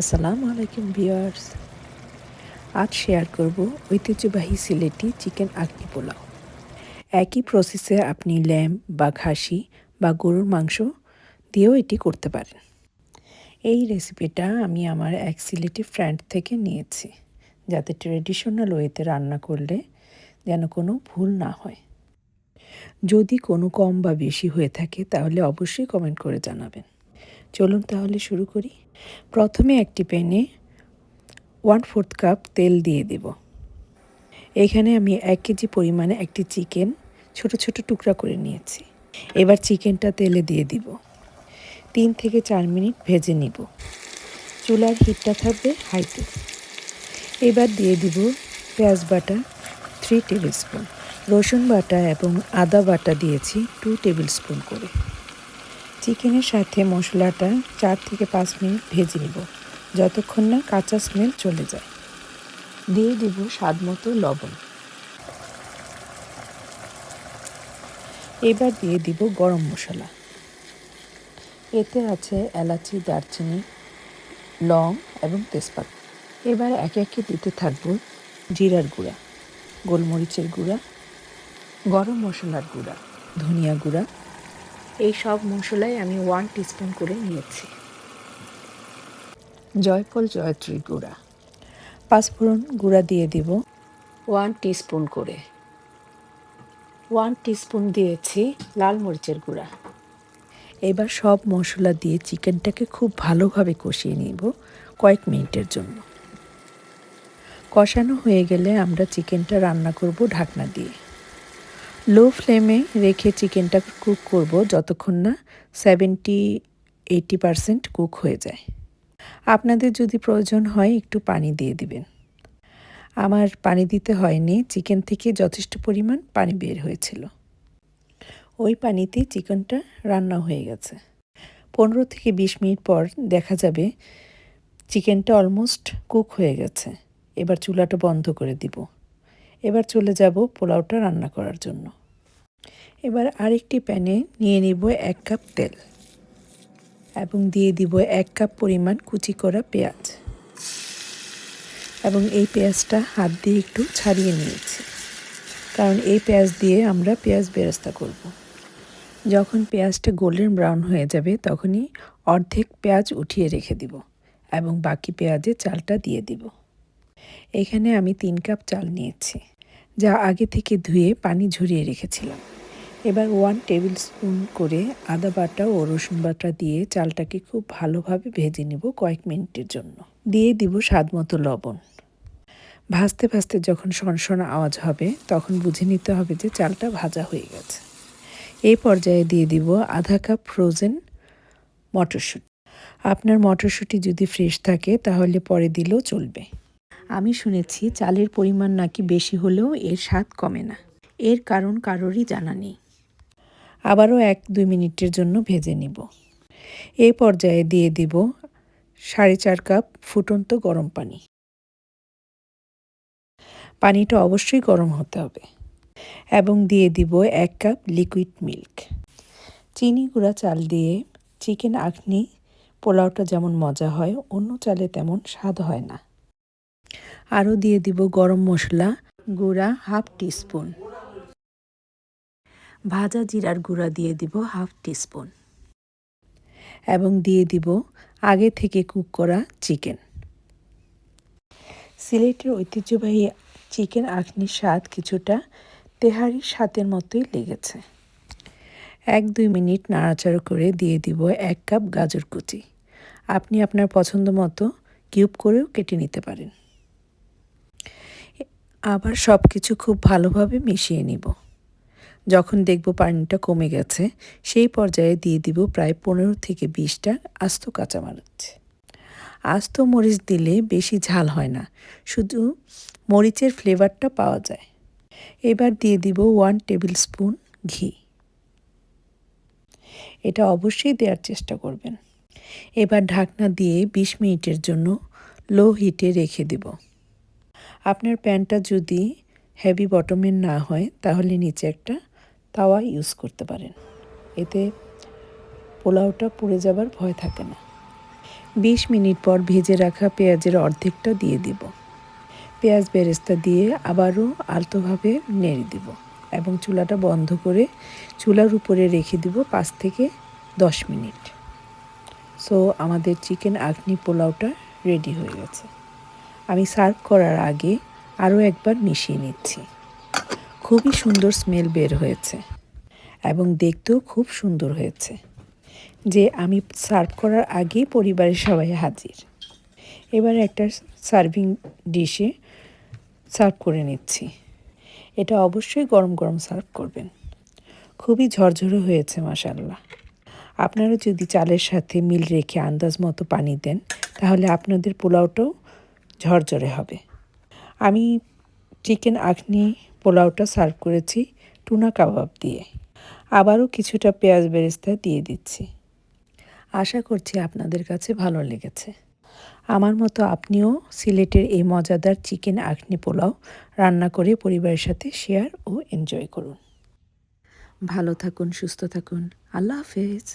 আসসালামু আলাইকুম ভিউয়ার্স। আজ শেয়ার করব ঐতিহ্যবাহী সিলেটি চিকেন আগনি পোলাও। একই প্রসেসে আপনি ল্যাম্প বা খাসি বা গরুর মাংস দিয়েও এটি করতে পারেন। এই রেসিপিটা আমি আমার এক সিলেটি ফ্রেন্ড থেকে নিয়েছি, যাতে ট্রেডিশনাল ওয়েতে রান্না করলে যেন কোনো ভুল না হয়। যদি কোনো কম বা বেশি হয়ে থাকে, তাহলে অবশ্যই কমেন্ট করে জানাবেন। চলুন তাহলে শুরু করি। প্রথমে একটি প্যানে ওয়ান ফোর্থ কাপ তেল দিয়ে দেব। এখানে আমি এক কেজি পরিমাণে একটি চিকেন ছোট ছোট টুকরা করে নিয়েছি। এবার চিকেনটা তেলে দিয়ে দিব। তিন থেকে চার মিনিট ভেজে নিব। চুলার হিটটা থাকবে হাইতে। এবার দিয়ে দিব পেঁয়াজ বাটা থ্রি টেবিল স্পুন রসুন বাটা এবং আদা বাটা দিয়েছি টু টেবিল স্পুন করে। চিকেনের সাথে মশলাটা চার থেকে পাঁচ মিনিট ভেজে নিব। যতক্ষণ না কাঁচা স্মেল চলে যায়। দিয়ে দিব স্বাদ মতো লবণ। এবার দিয়ে দিব গরম মশলা। এতে আছে এলাচি, দারচিনি, লং এবং তেজপাতা। এবার একে একে দিতে থাকব জিরার গুঁড়া, গোলমরিচের গুঁড়া, গরম মশলার গুঁড়া, ধনিয়া গুঁড়া এই সব মশলাই আমি ওয়ান টিস্পুন করে নিয়েছি। জয়ফল জয়ত্রী গুঁড়া। পাঁচফোড়ন গুঁড়া দিয়ে দিব। ওয়ান টিস্পুন করে। ওয়ান টিস্পুন দিয়েছি লাল মরিচের গুঁড়া। এবার সব মশলা দিয়ে চিকেনটাকে খুব ভালোভাবে কষিয়ে নিব কয়েক মিনিটের জন্য। কষানো হয়ে গেলে আমরা চিকেনটা রান্না করব ঢাকনা দিয়ে। লো ফ্লেমে রেখে চিকেনটা কুক করব যতক্ষণ না সেভেন্টি এইটি পারসেন্ট কুক হয়ে যায়। আপনাদের যদি প্রয়োজন হয় একটু পানি দিয়ে দিবেন। আমার পানি দিতে হয়নি, চিকেন থেকে যথেষ্ট পরিমাণ পানি বের হয়েছিল। ওই পানিতেই চিকেনটা রান্না হয়ে গেছে। পনেরো থেকে বিশ মিনিট পর দেখা যাবে চিকেনটা অলমোস্ট কুক হয়ে গেছে। এবার চুলাটা বন্ধ করে দিব। এবার চলে যাব পোলাওটা রান্না করার জন্য। এবার আরেকটি প্যানে নিয়ে নিব এক কাপ তেল এবং দিয়ে দিব এক কাপ পরিমাণ কুচি করা পেঁয়াজ। এবং এই পেঁয়াজটা হাত দিয়ে একটু ছাড়িয়ে নিয়েছি। কারণ এই পেঁয়াজ দিয়ে আমরা পেঁয়াজ বেরেস্তা করব। যখন পেঁয়াজটা গোল্ডেন ব্রাউন হয়ে যাবে তখনই অর্ধেক পেঁয়াজ উঠিয়ে রেখে দিব এবং বাকি পেঁয়াজে চালটা দিয়ে দিব। এখানে আমি তিন কাপ চাল নিয়েছি। যা আগে থেকে ধুয়ে পানি ঝরিয়ে রেখেছিলাম। এবার ওয়ান টেবিল স্পুন করে আদা বাটা ও রসুন বাটা দিয়ে চালটাকে খুব ভালোভাবে ভেজে নেব কয়েক মিনিটের জন্য। দিয়ে দিব স্বাদ মতো লবণ। ভাজতে ভাজতে যখন সনসন আওয়াজ হবে, তখন বুঝে নিতে হবে যে চালটা ভাজা হয়ে গেছে। এই পর্যায়ে দিয়ে দিব আধা কাপ ফ্রোজেন মটরশুঁটি। আপনার মটরশুঁটি যদি ফ্রেশ থাকে, তাহলে পরে দিলেও চলবে। আমি শুনেছি চালের পরিমাণ নাকি বেশি হলেও এর স্বাদ কমে না। এর কারণ কারোরই জানা নেই। আবারও এক দুই মিনিটের জন্য ভেজে নিব। এই পর্যায়ে দিয়ে দিব সাড়ে চার কাপ ফুটন্ত গরম পানি। পানিটা অবশ্যই গরম হতে হবে এবং দিয়ে দিব এক কাপ লিকুইড মিল্ক। চিনি গুঁড়া চাল দিয়ে চিকেন আখনি, পোলাওটা যেমন মজা হয়, অন্য চালে তেমন স্বাদ হয় না। আরও দিয়ে দিব গরম মশলা, গুঁড়া হাফ টিস্পুন। ভাজা জিরার গুঁড়া দিয়ে দিব হাফ টিস্পুন। এবং দিয়ে দিব আগে থেকে কুক করা চিকেন। সিলেটের ঐতিহ্যবাহী চিকেন আখনির স্বাদ কিছুটা তেহারির স্বাদের মতোই লেগেছে। এক দুই মিনিট নাড়াচাড়া করে দিয়ে দিব এক কাপ গাজর কুচি। আপনি আপনার পছন্দ মতো কিউব করেও কেটে নিতে পারেন। আবার সব কিছু খুব ভালোভাবে মিশিয়ে নিব। যখন দেখব পানিটা কমে গেছে, সেই পর্যায়ে দিয়ে দিব প্রায় পনেরো থেকে বিশটা আস্ত কাঁচামরিচ। আস্ত মরিচ দিলে বেশি ঝাল হয় না, শুধু মরিচের ফ্লেভারটা পাওয়া যায়। এবার দিয়ে দিব ওয়ান টেবিল স্পুন ঘি। এটা অবশ্যই দেওয়ার চেষ্টা করবেন। এবার ঢাকনা দিয়ে বিশ মিনিটের জন্য লো হিটে রেখে দেব। আপনার প্যান্টটা যদি হেভি বটমের না হয়, তাহলে নিচে একটা তাওয়া ইউজ করতে পারেন। এতে পোলাওটা পুড়ে যাবার ভয় থাকে না। বিশ মিনিট পর ভেজে রাখা পেঁয়াজের অর্ধেকটা দিয়ে দিব। পেঁয়াজ বেরেস্তা দিয়ে আবারও আলতোভাবে নেড়ে দিব এবং চুলাটা বন্ধ করে চুলার উপরে রেখে দিব পাঁচ থেকে দশ মিনিট। সো আমাদের চিকেন আখনি পোলাওটা রেডি হয়ে গেছে। আমি সার্ভ করার আগে আরও একবার মিশিয়ে নিচ্ছি। খুবই সুন্দর স্মেল বের হয়েছে এবং দেখতেও খুব সুন্দর হয়েছে যে আমি সার্ভ করার আগেই পরিবারের সবাই হাজির। এবার একটা সার্ভিং ডিশে সার্ভ করে নিচ্ছি। এটা অবশ্যই গরম গরম সার্ভ করবেন। খুবই ঝরঝরে হয়েছে মাসাল্লাহ আপনারা যদি চালের সাথে মিল রেখে আন্দাজ মতো পানি দেন, তাহলে আপনাদের পোলাওটাও ঝরঝরে হবে। আমি চিকেন আখনি পোলাওটা সার্ভ করেছি টুনা কাবাব দিয়ে। আবারও কিছুটা পেঁয়াজ বেরেস্তা দিয়ে দিচ্ছি। আশা করছি আপনাদের কাছে ভালো লেগেছে। আমার মতো আপনিও সিলেটের এই মজাদার চিকেন আখনি পোলাও রান্না করে পরিবারের সাথে শেয়ার ও এনজয় করুন। ভালো থাকুন, সুস্থ থাকুন। আল্লাহ হাফেজ।